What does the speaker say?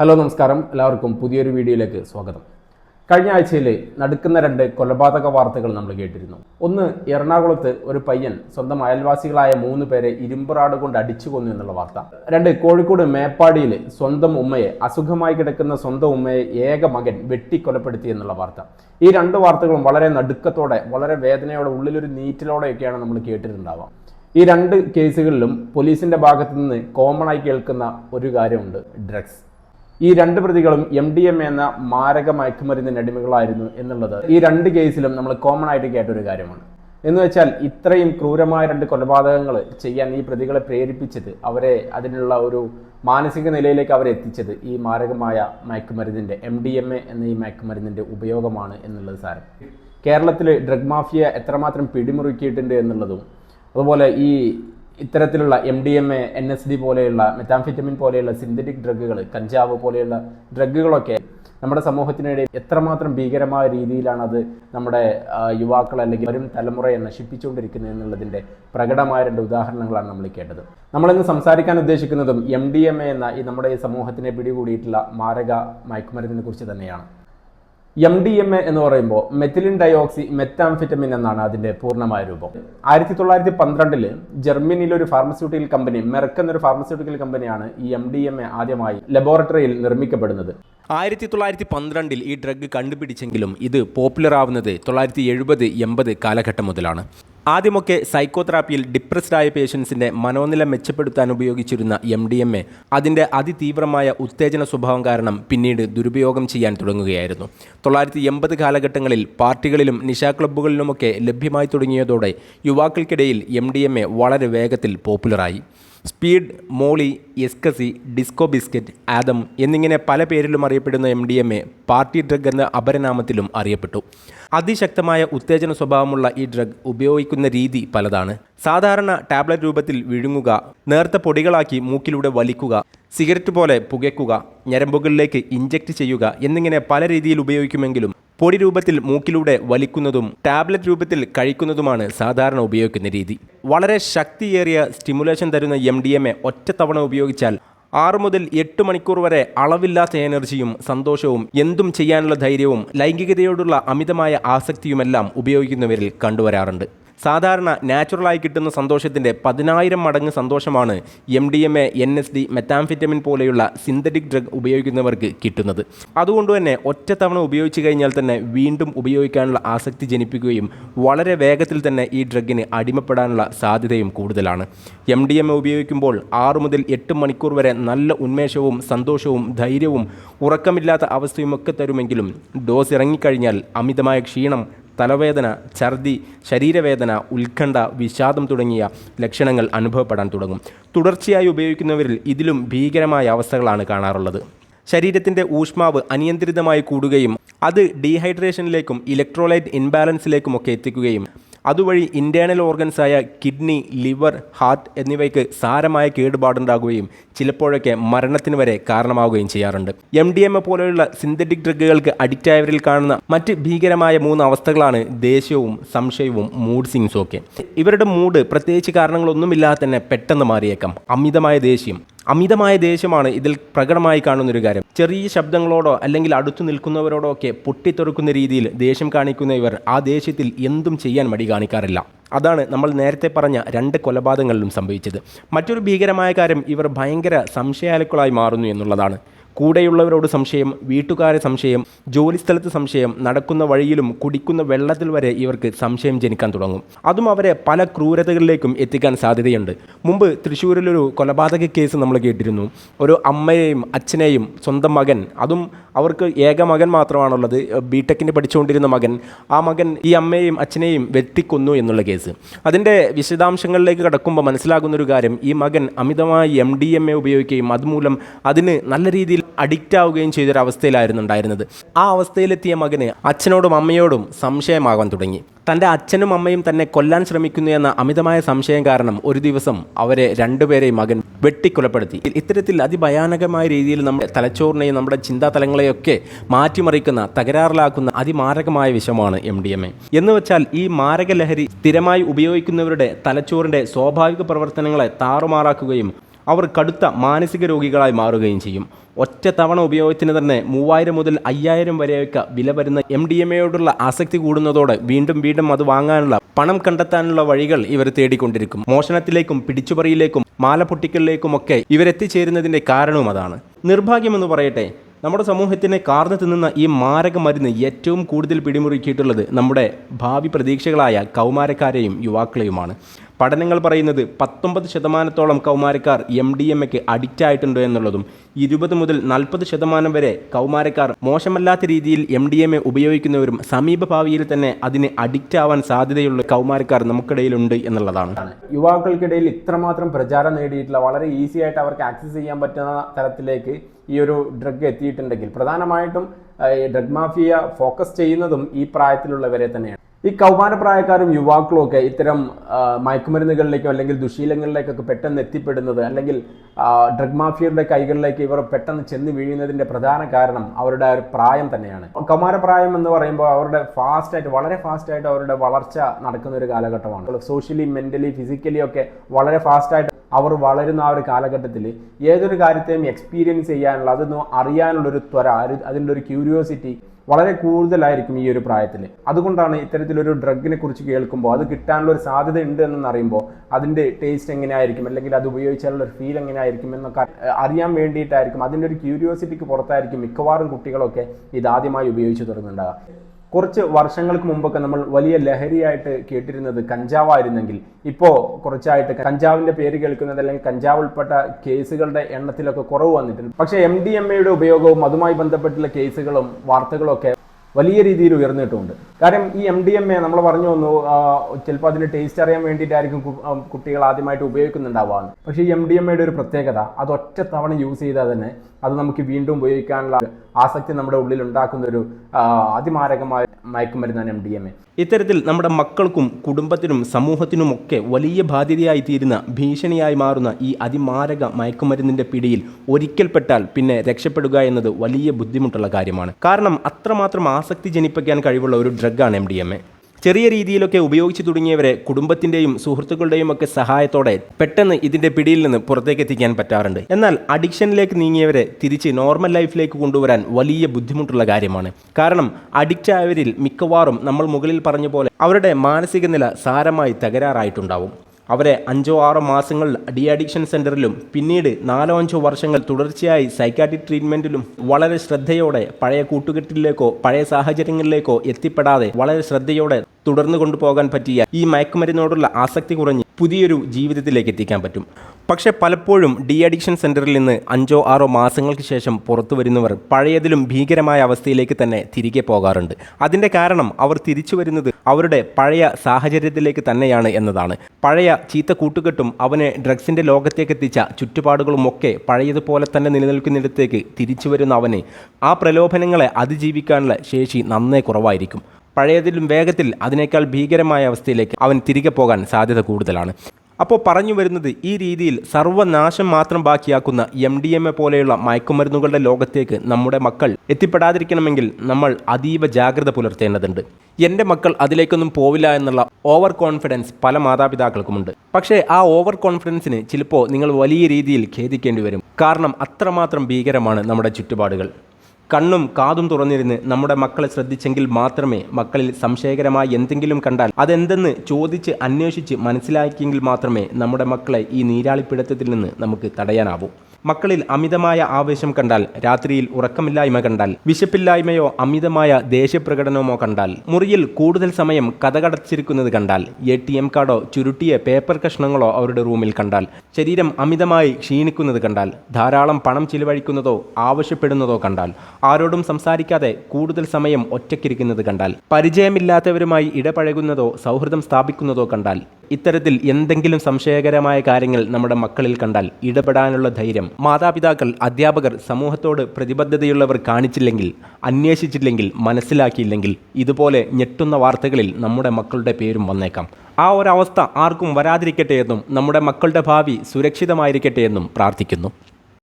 Hello നമസ്കാരം. എല്ലാവർക്കും പുതിയൊരു വീഡിയോയിലേക്ക് സ്വാഗതം. കഴിഞ്ഞ ആഴ്ചയിൽ നടക്കുന്ന രണ്ട് കൊലപാതക വാർത്തകൾ നമ്മൾ കേട്ടിരുന്നു. ഒന്ന് എറണാകുളത്ത് ഒരു പയ്യൻ സ്വന്തം അയൽവാസികളായ മൂന്ന് പേരെ ഇരുമ്പറാട് കൊണ്ട് അടിച്ചു കൊന്നു എന്നുള്ള വാർത്ത. രണ്ട് കോഴിക്കോട് മേപ്പാടിയിൽ സ്വന്തം ഉമ്മയെ അസുഖമായി കിടക്കുന്ന സ്വന്തം ഉമ്മയെ ഏക മകൻ വെട്ടിക്കൊലപ്പെടുത്തി എന്നുള്ള വാർത്ത. ഈ രണ്ട് വാർത്തകളും വളരെ നടുക്കത്തോടെ വളരെ വേദനയോടെ ഉള്ളിലൊരു നീറ്റിലോടെയൊക്കെയാണ് നമ്മൾ കേട്ടിട്ടുണ്ടാവുക. ഈ രണ്ട് കേസുകളിലും പോലീസിന്റെ ഭാഗത്തു നിന്ന് കോമൺ ആയി കേൾക്കുന്ന ഒരു കാര്യമുണ്ട് ഡ്രഗ്സ് ഈ രണ്ട് പ്രതികളും എം ഡി എം എന്ന മാരക മയക്കുമരുന്നിന് അടിമകളായിരുന്നു എന്നുള്ളത്. ഈ രണ്ട് കേസിലും നമ്മൾ കോമൺ ആയിട്ട് കേട്ട ഒരു കാര്യമാണ്. എന്ന് വെച്ചാൽ ഇത്രയും ക്രൂരമായ രണ്ട് കൊലപാതകങ്ങൾ ചെയ്യാൻ ഈ പ്രതികളെ പ്രേരിപ്പിച്ചത് അവരെ അതിനുള്ള ഒരു മാനസിക നിലയിലേക്ക് അവരെ എത്തിച്ചത് ഈ മാരകമായ മയക്കുമരുന്നിന്റെ എം ഡി എം എ എന്ന ഈ മയക്കുമരുന്നിന്റെ ഉപയോഗമാണ് എന്നുള്ളത് സാരം. കേരളത്തിൽ ഡ്രഗ് മാഫിയ എത്രമാത്രം പിടിമുറുക്കിയിട്ടുണ്ട് എന്നുള്ളതും അതുപോലെ ഈ ഇത്തരത്തിലുള്ള M D M A N S D പോലെയുള്ള മെറ്റാംഫിറ്റമിൻ പോലെയുള്ള സിന്തറ്റിക് ഡ്രഗുകൾ കഞ്ചാവ് പോലെയുള്ള ഡ്രഗുകളൊക്കെ നമ്മുടെ സമൂഹത്തിനിടയിൽ എത്രമാത്രം ഭീകരമായ രീതിയിലാണ് അത് നമ്മുടെ യുവാക്കൾ അല്ലെങ്കിൽ വരും തലമുറയെ നശിപ്പിച്ചുകൊണ്ടിരിക്കുന്നത് എന്നുള്ളതിന്റെ പ്രകടമായ രണ്ട് ഉദാഹരണങ്ങളാണ് നമ്മൾ കേട്ടത്. നമ്മളിന്ന് സംസാരിക്കാൻ ഉദ്ദേശിക്കുന്നതും എം ഡി എം എ എന്ന ഈ നമ്മുടെ ഈ സമൂഹത്തിനെ പിടികൂടിയിട്ടുള്ള മാരക മയക്കുമരുന്നിനെ കുറിച്ച് തന്നെയാണ്. എം ഡി എം എ എന്ന് പറയുമ്പോൾ മെത്തിലിൻ ഡയോക്സി മെത്താംഫിറ്റമിൻ എന്നാണ് അതിന്റെ പൂർണമായ രൂപം. ആയിരത്തി തൊള്ളായിരത്തി പന്ത്രണ്ടിൽ ജർമ്മനിയിലെ ഒരു ഫാർമസ്യൂട്ടിക്കൽ കമ്പനി മെർക്ക് എന്നൊരു ഫാർമസ്യൂട്ടിക്കൽ കമ്പനിയാണ് ഈ എം ഡി എം എ ആദ്യമായി ലബോറട്ടറിയിൽ നിർമ്മിക്കപ്പെടുന്നത്. ആയിരത്തി തൊള്ളായിരത്തി പന്ത്രണ്ടിൽ ഈ ഡ്രഗ് കണ്ടുപിടിച്ചെങ്കിലും ഇത് പോപ്പുലർ ആവുന്നത് തൊള്ളായിരത്തി എഴുപത് എൺപത് കാലഘട്ടം മുതലാണ്. ആദ്യമൊക്കെ സൈക്കോതെറാപ്പിയിൽ ഡിപ്രസ്ഡ് ആയ പേഷ്യൻസിന്റെ മനോനില മെച്ചപ്പെടുത്താൻ ഉപയോഗിച്ചിരുന്ന എം ഡി എം എ അതിന്റെ അതിതീവ്രമായ ഉത്തേജന സ്വഭാവം കാരണം പിന്നീട് ദുരുപയോഗം ചെയ്യാൻ തുടങ്ങുകയായിരുന്നു. തൊള്ളായിരത്തി എൺപത് കാലഘട്ടങ്ങളിൽ പാർട്ടികളിലും നിശാ ക്ലബ്ബുകളിലുമൊക്കെ ലഭ്യമായി തുടങ്ങിയതോടെ യുവാക്കൾക്കിടയിൽ എം ഡി എം എ വളരെ വേഗത്തിൽ പോപ്പുലറായി. Speed molly ecstasy disco biscuit Adam എന്നിങ്ങനെ പല പേരിലും അറിയപ്പെടുന്ന M D M A party drug എന്ന അപരനാമത്തിലും അറിയപ്പെട്ടു. അതിശക്തമായ ഉത്തേജന സ്വഭാവമുള്ള ഈ ഡ്രഗ് ഉപയോഗിക്കുന്ന രീതി പലതാണ്. സാധാരണ ടാബ്ലറ്റ് രൂപത്തിൽ വിഴുങ്ങുക നേർത്ത പൊടികളാക്കി മൂക്കിലൂടെ വലിക്കുക സിഗരറ്റ് പോലെ പുകയ്ക്കുക ഞരമ്പുകളിലേക്ക് ഇഞ്ചക്ട് ചെയ്യുക എന്നിങ്ങനെ പല രീതിയിൽ ഉപയോഗിക്കുമെങ്കിലും പൊടി രൂപത്തിൽ മൂക്കിലൂടെ വലിക്കുന്നതും ടാബ്ലറ്റ് രൂപത്തിൽ കഴിക്കുന്നതുമാണ് സാധാരണ ഉപയോഗിക്കുന്ന രീതി. വളരെ ശക്തിയേറിയ സ്റ്റിമുലേഷൻ തരുന്ന എം ഡി എം എ ഒറ്റത്തവണ ഉപയോഗിച്ചാൽ ആറ് മുതൽ എട്ട് മണിക്കൂർ വരെ അളവില്ലാത്ത എനർജിയും സന്തോഷവും എന്തും ചെയ്യാനുള്ള ധൈര്യവും ലൈംഗികതയോടുള്ള അമിതമായ ആസക്തിയുമെല്ലാം ഉപയോഗിക്കുന്നവരിൽ കണ്ടുവരാറുണ്ട്. സാധാരണ നാച്ചുറലായി കിട്ടുന്ന സന്തോഷത്തിന്റെ പതിനായിരം മടങ്ങ് സന്തോഷമാണ് M D M A N S D methamphetamine പോലെയുള്ള സിന്തറ്റിക് ഡ്രഗ് ഉപയോഗിക്കുന്നവർക്ക് കിട്ടുന്നത്. അതുകൊണ്ട് തന്നെ ഒറ്റത്തവണ ഉപയോഗിച്ചു കഴിഞ്ഞാൽ തന്നെ വീണ്ടും ഉപയോഗിക്കാനുള്ള ആസക്തി ജനിപ്പിക്കുകയും വളരെ വേഗത്തിൽ തന്നെ ഈ ഡ്രഗിന് അടിമപ്പെടാനുള്ള സാധ്യതയും കൂടുതലാണ്. എം ഡി എം എ ഉപയോഗിക്കുമ്പോൾ ആറ് മുതൽ എട്ട് മണിക്കൂർ വരെ നല്ല ഉന്മേഷവും സന്തോഷവും ധൈര്യവും ഉറക്കമില്ലാത്ത അവസ്ഥയുമൊക്കെ തരുമെങ്കിലും ഡോസ് ഇറങ്ങിക്കഴിഞ്ഞാൽ അമിതമായ ക്ഷീണം തലവേദന ഛർദി ശരീരവേദന ഉത്കണ്ഠ വിഷാദം തുടങ്ങിയ ലക്ഷണങ്ങൾ അനുഭവപ്പെടാൻ തുടങ്ങും. തുടർച്ചയായി ഉപയോഗിക്കുന്നവരിൽ ഇതിലും ഭീകരമായ അവസ്ഥകളാണ് കാണാറുള്ളത്. ശരീരത്തിന്റെ ഊഷ്മാവ് അനിയന്ത്രിതമായി കൂടുകയും അത് ഡീഹൈഡ്രേഷനിലേക്കും ഇലക്ട്രോലൈറ്റ് ഇൻബാലൻസിലേക്കുമൊക്കെ എത്തിക്കുകയും അതുവഴി ഇന്റേർണൽ ഓർഗൻസായ കിഡ്നി ലിവർ ഹാർട്ട് എന്നിവയ്ക്ക് സാരമായ കേടുപാടുണ്ടാകുകയും ചിലപ്പോഴൊക്കെ മരണത്തിന് വരെ കാരണമാവുകയും ചെയ്യാറുണ്ട്. എം ഡി എം എ പോലെയുള്ള സിന്തറ്റിക് ഡ്രഗുകൾക്ക് അഡിക്റ്റായവരിൽ കാണുന്ന മറ്റ് ഭീകരമായ മൂന്ന് അവസ്ഥകളാണ് ദേഷ്യവും സംശയവും മൂഡ് സിങ്സും ഒക്കെ. ഇവരുടെ മൂഡ് പ്രത്യേകിച്ച് കാരണങ്ങളൊന്നുമില്ലാതെ തന്നെ പെട്ടെന്ന് മാറിയേക്കാം. അമിതമായ ദേഷ്യം അമിതമായ ദേഷ്യമാണ് ഇതിൽ പ്രകടമായി കാണുന്നൊരു കാര്യം. ചെറിയ ശബ്ദങ്ങളോടോ അല്ലെങ്കിൽ അടുത്തു നിൽക്കുന്നവരോടോ ഒക്കെ പൊട്ടിത്തെറുക്കുന്ന രീതിയിൽ ദേഷ്യം കാണിക്കുന്ന ഇവർ ആ ദേഷ്യത്തിൽ എന്തും ചെയ്യാൻ മടി കാണിക്കാറില്ല. അതാണ് നമ്മൾ നേരത്തെ പറഞ്ഞ രണ്ട് കൊലപാതകങ്ങളിലും സംഭവിച്ചത്. മറ്റൊരു ഭീകരമായ കാര്യം ഇവർ ഭയങ്കര സംശയാലുക്കളായി മാറുന്നു എന്നുള്ളതാണ്. കൂടെയുള്ളവരോട് സംശയം വീട്ടുകാരെ സംശയം ജോലിസ്ഥലത്ത് സംശയം നടക്കുന്ന വഴിയിലും കുടിക്കുന്ന വെള്ളത്തിൽ വരെ ഇവർക്ക് സംശയം ജനിക്കാൻ തുടങ്ങും. അതും അവരെ പല ക്രൂരതകളിലേക്കും എത്തിക്കാൻ സാധ്യതയുണ്ട്. മുമ്പ് തൃശ്ശൂരിലൊരു കൊലപാതക കേസ് നമ്മൾ കേട്ടിരുന്നു. ഒരു അമ്മയെയും അച്ഛനെയും സ്വന്തം മകൻ അതും അവർക്ക് ഏക മകൻ മാത്രമാണുള്ളത് ബി ടെക്കിന് പഠിച്ചുകൊണ്ടിരുന്ന മകൻ ആ മകൻ ഈ അമ്മയെയും അച്ഛനെയും വെട്ടിക്കൊന്നു എന്നുള്ള കേസ്. അതിന്റെ വിശദാംശങ്ങളിലേക്ക് കടക്കുമ്പോൾ മനസ്സിലാകുന്നൊരു കാര്യം ഈ മകൻ അമിതമായി എം ഡി എം എ ഉപയോഗിക്കുകയും അതുമൂലം അതിന് നല്ല രീതിയിൽ അഡിക്റ്റ് ആവുകയും ചെയ്തൊരവസ്ഥയിലായിരുന്നു ഉണ്ടായിരുന്നത് ആ അവസ്ഥയിലെത്തിയ മകന് അച്ഛനോടും അമ്മയോടും സംശയമാകാൻ തുടങ്ങി. തന്റെ അച്ഛനും അമ്മയും തന്നെ കൊല്ലാൻ ശ്രമിക്കുന്നു എന്ന അമിതമായ സംശയം കാരണം ഒരു ദിവസം അവരെ രണ്ടുപേരെയും മകൻ വെട്ടിക്കൊലപ്പെടുത്തി. ഇത്തരത്തിൽ അതിഭയാനകമായ രീതിയിൽ നമ്മുടെ തലച്ചോറിനെയും നമ്മുടെ ചിന്താതലങ്ങളെയൊക്കെ മാറ്റിമറിക്കുന്ന തകരാറിലാക്കുന്ന അതിമാരകമായ വിഷമാണ് എം ഡി എം എ എന്ന് വെച്ചാൽ ഈ മാരക ലഹരി സ്ഥിരമായി ഉപയോഗിക്കുന്നവരുടെ തലച്ചോറിന്റെ സ്വാഭാവിക പ്രവർത്തനങ്ങളെ താറുമാറാക്കുകയും അവർ കടുത്ത മാനസിക രോഗികളായി മാറുകയും ചെയ്യും. ഒറ്റ തവണ ഉപയോഗത്തിന് തന്നെ മൂവായിരം മുതൽ അയ്യായിരം വരെയൊക്കെ വില വരുന്ന എം ഡി എം എയോടുള്ള ആസക്തി കൂടുന്നതോടെ വീണ്ടും വീണ്ടും അത് വാങ്ങാനുള്ള പണം കണ്ടെത്താനുള്ള വഴികൾ ഇവർ തേടിക്കൊണ്ടിരിക്കും. മോഷണത്തിലേക്കും പിടിച്ചുപറിയിലേക്കും മാല പൊട്ടിക്കലിലേക്കുമൊക്കെ ഇവരെത്തിച്ചേരുന്നതിന്റെ കാരണവും അതാണ്. നിർഭാഗ്യമെന്ന് പറയട്ടെ നമ്മുടെ സമൂഹത്തിനെ കാർന്നു തിന്നുന്ന ഈ മാരക മരുന്ന് ഏറ്റവും കൂടുതൽ പിടിമുറുക്കിയിട്ടുള്ളത് നമ്മുടെ ഭാവി പ്രതീക്ഷകളായ കൗമാരക്കാരെയും യുവാക്കളെയുമാണ്. പഠനങ്ങൾ പറയുന്നത് പത്തൊമ്പത് ശതമാനത്തോളം കൗമാരക്കാർ എം ഡി എം എക്ക് അഡിക്റ്റ് ആയിട്ടുണ്ട് എന്നുള്ളതും ഇരുപത് മുതൽ നാൽപ്പത് ശതമാനം വരെ കൗമാരക്കാർ മോശമല്ലാത്ത രീതിയിൽ എം ഡി എം എ ഉപയോഗിക്കുന്നവരും സമീപ ഭാവിയിൽ തന്നെ അതിന് അഡിക്റ്റ് ആവാൻ സാധ്യതയുള്ള കൗമാരക്കാർ നമുക്കിടയിലുണ്ട് എന്നുള്ളതാണ്. യുവാക്കൾക്കിടയിൽ ഇത്രമാത്രം പ്രചാരം നേടിയിട്ടുള്ള വളരെ ഈസി ആയിട്ട് അവർക്ക് ആക്സസ് ചെയ്യാൻ പറ്റുന്ന തരത്തിലേക്ക് ഈ ഒരു ഡ്രഗ് എത്തിയിട്ടുണ്ടെങ്കിൽ പ്രധാനമായിട്ടും ഡ്രഗ് മാഫിയ ഫോക്കസ് ചെയ്യുന്നതും ഈ പ്രായത്തിലുള്ളവരെ തന്നെയാണ്. ഈ കൗമാരപ്രായക്കാരും യുവാക്കളും ഒക്കെ ഇത്തരം മയക്കുമരുന്നുകളിലേക്കോ അല്ലെങ്കിൽ ദുശീലങ്ങളിലേക്കൊക്കെ പെട്ടെന്ന് എത്തിപ്പെടുന്നത് അല്ലെങ്കിൽ ഡ്രഗ് മാഫിയയുടെ കൈകളിലേക്ക് ഇവർ പെട്ടെന്ന് ചെന്ന് വീഴുന്നതിന്റെ പ്രധാന കാരണം അവരുടെ ഒരു പ്രായം തന്നെയാണ്. കൗമാരപ്രായം എന്ന് പറയുമ്പോൾ അവരുടെ ഫാസ്റ്റ് ആയിട്ട് വളരെ ഫാസ്റ്റ് ആയിട്ട് അവരുടെ വളർച്ച നടക്കുന്ന ഒരു കാലഘട്ടമാണ്. സോഷ്യലി മെന്റലി ഫിസിക്കലി ഒക്കെ വളരെ ഫാസ്റ്റ് ആയിട്ട് അവർ വളരുന്ന ആ ഒരു കാലഘട്ടത്തിൽ ഏതൊരു കാര്യത്തെയും എക്സ്പീരിയൻസ് ചെയ്യാനുള്ള അതൊന്നും അറിയാനുള്ളൊരു ത്വര അതിന്റെ ഒരു ക്യൂരിയോസിറ്റി വളരെ കൂടുതലായിരിക്കും ഈ ഒരു പ്രായത്തിൽ അതുകൊണ്ടാണ് ഇത്തരത്തിലൊരു ഡ്രഗിനെ കുറിച്ച് കേൾക്കുമ്പോൾ അത് കിട്ടാനുള്ള ഒരു സാധ്യത ഉണ്ട് എന്നറിയുമ്പോൾ അതിന്റെ ടേസ്റ്റ് എങ്ങനെയായിരിക്കും അല്ലെങ്കിൽ അത് ഉപയോഗിച്ചാലുള്ള ഒരു ഫീൽ എങ്ങനെയായിരിക്കും എന്നൊക്കെ അറിയാൻ വേണ്ടിയിട്ടായിരിക്കും. അതിന്റെ ഒരു ക്യൂരിയോസിറ്റിക്ക് പുറത്തായിരിക്കും മിക്കവാറും കുട്ടികളൊക്കെ ഇതാദ്യമായി ഉപയോഗിച്ച് തുടങ്ങുന്നുണ്ടാകുക കുറച്ച് വർഷങ്ങൾക്ക് മുമ്പൊക്കെ നമ്മൾ വലിയ ലഹരിയായിട്ട് കേട്ടിരുന്നത് കഞ്ചാവായിരുന്നെങ്കിൽ ഇപ്പോൾ കുറച്ചായിട്ട് കഞ്ചാവിന്റെ പേര് കേൾക്കുന്നത് അല്ലെങ്കിൽ കഞ്ചാവ് ഉൾപ്പെട്ട കേസുകളുടെ എണ്ണത്തിലൊക്കെ കുറവ് വന്നിട്ടുണ്ട്. പക്ഷേ എം ഡി എം എയുടെ ഉപയോഗവും അതുമായി ബന്ധപ്പെട്ടുള്ള കേസുകളും വാർത്തകളൊക്കെ വലിയ രീതിയിൽ ഉയർന്നിട്ടുണ്ട്. കാരണം ഈ എം ഡി എം എ നമ്മൾ പറഞ്ഞു വന്നു ചിലപ്പോൾ അതിന്റെ ടേസ്റ്റ് അറിയാൻ വേണ്ടിയിട്ടായിരിക്കും കുട്ടികൾ ആദ്യമായിട്ട് ഉപയോഗിക്കുന്നുണ്ടാവാന്ന് പക്ഷേ ഈ എം ഡി എം എയുടെ ഒരു പ്രത്യേകത അത് ഒറ്റ തവണ യൂസ് ചെയ്താൽ തന്നെ അത് നമുക്ക് വീണ്ടും ഉപയോഗിക്കാനുള്ള ആസക്തി നമ്മുടെ ഉള്ളിൽ ഉണ്ടാക്കുന്ന ഒരു അതിമാരകമായ മയക്കുമരുന്നാണ് എം ഡി എം എ ഇത്തരത്തിൽ നമ്മുടെ മക്കൾക്കും കുടുംബത്തിനും സമൂഹത്തിനുമൊക്കെ വലിയ ബാധ്യതയായി തീരുന്ന ഭീഷണിയായി മാറുന്ന ഈ അതിമാരക മയക്കുമരുന്നിന്റെ പിടിയിൽ ഒരിക്കൽപ്പെട്ടാൽ പിന്നെ രക്ഷപ്പെടുക എന്നത് വലിയ ബുദ്ധിമുട്ടുള്ള കാര്യമാണ്. കാരണം അത്രമാത്രം ആസക്തി ജനിപ്പിക്കാൻ കഴിവുള്ള ഒരു ഡ്രഗാണ് എം ഡി എം എ ചെറിയ രീതിയിലൊക്കെ ഉപയോഗിച്ചു തുടങ്ങിയവരെ കുടുംബത്തിന്റെയും സുഹൃത്തുക്കളുടെയും ഒക്കെ സഹായത്തോടെ പെട്ടെന്ന് ഇതിന്റെ പിടിയിൽ നിന്ന് പുറത്തേക്ക് എത്തിക്കാൻ പറ്റാറുണ്ട്. എന്നാൽ അഡിക്ഷനിലേക്ക് നീങ്ങിയവരെ തിരിച്ച് നോർമൽ ലൈഫിലേക്ക് കൊണ്ടുവരാൻ വലിയ ബുദ്ധിമുട്ടുള്ള കാര്യമാണ്. കാരണം അഡിക്റ്റായവരിൽ മിക്കവാറും നമ്മൾ മുകളിൽ പറഞ്ഞ പോലെ അവരുടെ മാനസിക നില സാരമായി തകരാറായിട്ടുണ്ടാവും. അവരെ അഞ്ചോ ആറോ മാസങ്ങൾ ഡി അഡിക്ഷൻ സെന്ററിലും പിന്നീട് നാലോ അഞ്ചോ വർഷങ്ങൾ തുടർച്ചയായി സൈക്കാട്രിക് ട്രീറ്റ്മെന്റിലും വളരെ ശ്രദ്ധയോടെ പഴയ കൂട്ടുകെട്ടിലേക്കോ പഴയ സാഹചര്യങ്ങളിലേക്കോ എത്തിപ്പെടാതെ വളരെ ശ്രദ്ധയോടെ തുടർന്നു കൊണ്ടുപോകാൻ പറ്റിയ ഈ മയക്കുമരുന്നോടുള്ള ആസക്തി കുറഞ്ഞ് പുതിയൊരു ജീവിതത്തിലേക്ക് എത്തിക്കാൻ പറ്റും. പക്ഷേ പലപ്പോഴും ഡി അഡിക്ഷൻ സെന്ററിൽ നിന്ന് അഞ്ചോ ആറോ മാസങ്ങൾക്ക് ശേഷം പുറത്തു വരുന്നവർ പഴയതിലും ഭീകരമായ അവസ്ഥയിലേക്ക് തന്നെ തിരികെ പോകാറുണ്ട്. അതിന്റെ കാരണം അവർ തിരിച്ചു വരുന്നത് അവരുടെ പഴയ സാഹചര്യത്തിലേക്ക് തന്നെയാണ് എന്നതാണ്. പഴയ ചീത്ത കൂട്ടുകെട്ടും അവനെ ഡ്രഗ്സിന്റെ ലോകത്തേക്ക് എത്തിച്ച ചുറ്റുപാടുകളും ഒക്കെ പഴയതുപോലെ തന്നെ നിലനിൽക്കുന്നിടത്തേക്ക് തിരിച്ചു വരുന്ന അവന് ആ പ്രലോഭനങ്ങളെ അതിജീവിക്കാനുള്ള ശേഷി നന്നേ കുറവായിരിക്കും. പഴയതിലും വേഗത്തിൽ അതിനേക്കാൾ ഭീകരമായ അവസ്ഥയിലേക്ക് അവൻ തിരികെ പോകാൻ സാധ്യത കൂടുതലാണ്. അപ്പോൾ പറഞ്ഞു വരുന്നത് ഈ രീതിയിൽ സർവനാശം മാത്രം ബാക്കിയാക്കുന്ന എം ഡി എം എ പോലെയുള്ള മയക്കുമരുന്നുകളുടെ ലോകത്തേക്ക് നമ്മുടെ മക്കൾ എത്തിപ്പെടാതിരിക്കണമെങ്കിൽ നമ്മൾ അതീവ ജാഗ്രത പുലർത്തേണ്ടതുണ്ട്. എന്റെ മക്കൾ അതിലേക്കൊന്നും പോവില്ല എന്നുള്ള ഓവർ കോൺഫിഡൻസ് പല മാതാപിതാക്കൾക്കുമുണ്ട്. പക്ഷേ ആ ഓവർ കോൺഫിഡൻസിന് ചിലപ്പോൾ നിങ്ങൾ വലിയ രീതിയിൽ ഖേദിക്കേണ്ടി വരും. കാരണം അത്രമാത്രം ഭീകരമാണ് നമ്മുടെ ചുറ്റുപാടുകൾ. കണ്ണും കാതും തുറന്നിരുന്ന് നമ്മുടെ മക്കളെ ശ്രദ്ധിച്ചെങ്കിൽ മാത്രമേ മക്കളിൽ സംശയകരമായി എന്തെങ്കിലും കണ്ടാൽ അതെന്തെന്ന് ചോദിച്ച് അന്വേഷിച്ച് മനസ്സിലാക്കിയെങ്കിൽ മാത്രമേ നമ്മുടെ മക്കളെ ഈ നീരാളിപ്പിടുത്തത്തിൽ നിന്ന് നമുക്ക് തടയാനാവൂ. മക്കളിൽ അമിതമായ ആവേശം കണ്ടാൽ രാത്രിയിൽ ഉറക്കമില്ലായ്മ കണ്ടാൽ വിശപ്പില്ലായ്മയോ അമിതമായ ദേഷ്യപ്രകടനമോ കണ്ടാൽ മുറിയിൽ കൂടുതൽ സമയം കഥകടച്ചിരിക്കുന്നത് കണ്ടാൽ എ ടി എം കാർഡോ ചുരുട്ടിയ പേപ്പർ കഷ്ണങ്ങളോ അവരുടെ റൂമിൽ കണ്ടാൽ ശരീരം അമിതമായി ക്ഷീണിക്കുന്നത് കണ്ടാൽ ധാരാളം പണം ചിലവഴിക്കുന്നതോ ആവശ്യപ്പെടുന്നതോ കണ്ടാൽ ആരോടും സംസാരിക്കാതെ കൂടുതൽ സമയം ഒറ്റയ്ക്കിരിക്കുന്നത് കണ്ടാൽ പരിചയമില്ലാത്തവരുമായി ഇടപഴകുന്നതോ സൗഹൃദം സ്ഥാപിക്കുന്നതോ കണ്ടാൽ ഇത്തരത്തിൽ എന്തെങ്കിലും സംശയകരമായ കാര്യങ്ങൾ നമ്മുടെ മക്കളിൽ കണ്ടാൽ ഇടപെടാനുള്ള ധൈര്യം മാതാപിതാക്കൾ അധ്യാപകർ സമൂഹത്തോട് പ്രതിബദ്ധതയുള്ളവർ കാണിച്ചില്ലെങ്കിൽ അന്വേഷിച്ചില്ലെങ്കിൽ മനസ്സിലാക്കിയില്ലെങ്കിൽ ഇതുപോലെ ഞെട്ടുന്ന വാർത്തകളിൽ നമ്മുടെ മക്കളുടെ പേരും വന്നേക്കാം. ആ ഒരവസ്ഥ ആർക്കും വരാതിരിക്കട്ടെ എന്നും നമ്മുടെ മക്കളുടെ ഭാവി സുരക്ഷിതമായിരിക്കട്ടെ എന്നും പ്രാർത്ഥിക്കുന്നു.